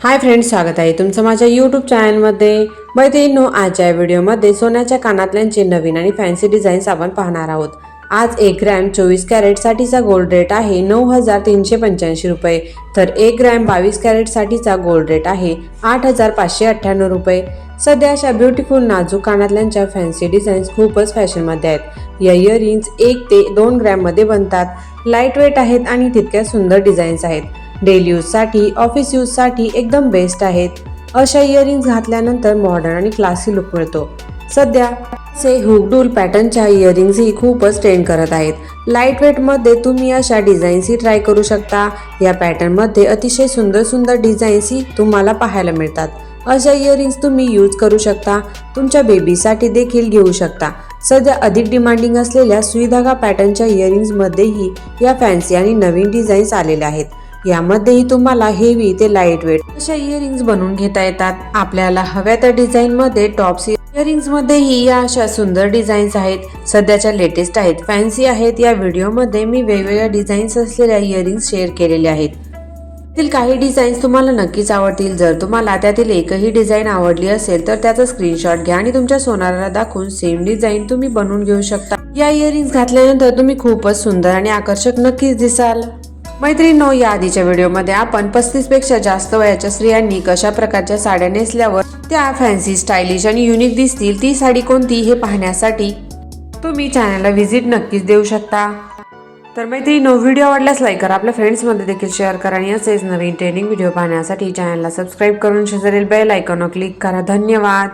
Hi friends स्वागत आहे तुमचं माझ्या यूट्यूब चॅनलमध्ये मैत्रिणींनो आजच्या व्हिडिओमध्ये सोन्याच्या कानातल्यांचे नवीन आणि फॅन्सी डिझाईन्स आपण पाहणार आहोत. आज एक ग्रॅम चोवीस कॅरेटसाठीचा गोल्ड रेट आहे नऊ हजार तीनशे पंच्याऐंशी रुपये. तर एक ग्रॅम बावीस कॅरेटसाठीचा गोल्ड रेट आहे आठ हजार पाचशे अठ्ठ्याण्णव रुपये. सध्या अशा ब्युटिफुल नाजूक कानातल्यांच्या फॅन्सी डिझाईन्स खूपच फॅशनमध्ये आहेत. या इयरिंग्स एक ते दोन ग्रॅममध्ये बनतात. लाइट वेट आहेत आणि तितक्या सुंदर डिझाईन्स आहेत. डेली यूजसाठी ऑफिस यूजसाठी एकदम बेस्ट आहेत. अशा इयरिंग्स घातल्यानंतर मॉडर्न आणि क्लासी लुक मिळतो. सध्या से हुकडूल पॅटर्नच्या इयरिंग्सही खूपच ट्रेंड करत आहेत. लाइट वेटमध्ये तुम्ही अशा डिझाईन्सही ट्राय करू शकता. या पॅटर्नमध्ये अतिशय सुंदर सुंदर डिझाईन्सही तुम्हाला पाहायला मिळतात. अशा इयरिंग्स तुम्ही यूज करू शकता. तुमच्या बेबीसाठी देखील घेऊ शकता. सध्या अधिक डिमांडिंग असलेल्या सुईधागा पॅटर्नच्या इयरिंग्समध्येही या फॅन्सी आणि नवीन डिझाईन्स आलेल्या आहेत. यामध्येही तुम्हाला हेवी ते लाइट वेट अशा इयरिंग्स बनवून घेता येतात. आपल्याला हव्या त्या डिझाईन मध्ये टॉप्स इयरिंग्स मध्येही या अशा सुंदर डिझाईन्स आहेत. सध्याच्या लेटेस्ट आहेत फॅन्सी आहेत. या व्हिडिओमध्ये मी वेगवेगळ्या डिझाईन्स असलेल्या इयरिंग्स शेअर केलेल्या आहेत. त्यातील काही डिझाईन्स तुम्हाला नक्कीच आवडतील. जर तुम्हाला त्यातील एकही डिझाईन आवडली असेल तर त्याचा स्क्रीनशॉट घ्या आणि तुमच्या सोनाराला दाखवून सेम डिझाईन तुम्ही बनवून घेऊ शकता. या इयरिंग्स घातल्यानंतर तुम्ही खूपच सुंदर आणि आकर्षक नक्कीच दिसाल. मैत्रिणींनो या आधीच्या व्हिडिओमध्ये आपण पस्तीसपेक्षा जास्त वयाच्या स्त्रियांनी कशा प्रकारच्या साड्या नेसल्यावर त्या फॅन्सी स्टायलिश आणि युनिक दिसतील ती साडी कोणती हे पाहण्यासाठी तुम्ही चॅनलला व्हिजिट नक्कीच देऊ शकता. तर मैत्रिणींनो व्हिडिओ आवडल्यास लाईक करा आपल्या फ्रेंड्समध्ये देखील शेअर करा आणि असेच नवीन ट्रेनिंग व्हिडिओ पाहण्यासाठी चॅनलला सबस्क्राईब करून शेजारील बेल आयकॉनवर क्लिक करा. धन्यवाद.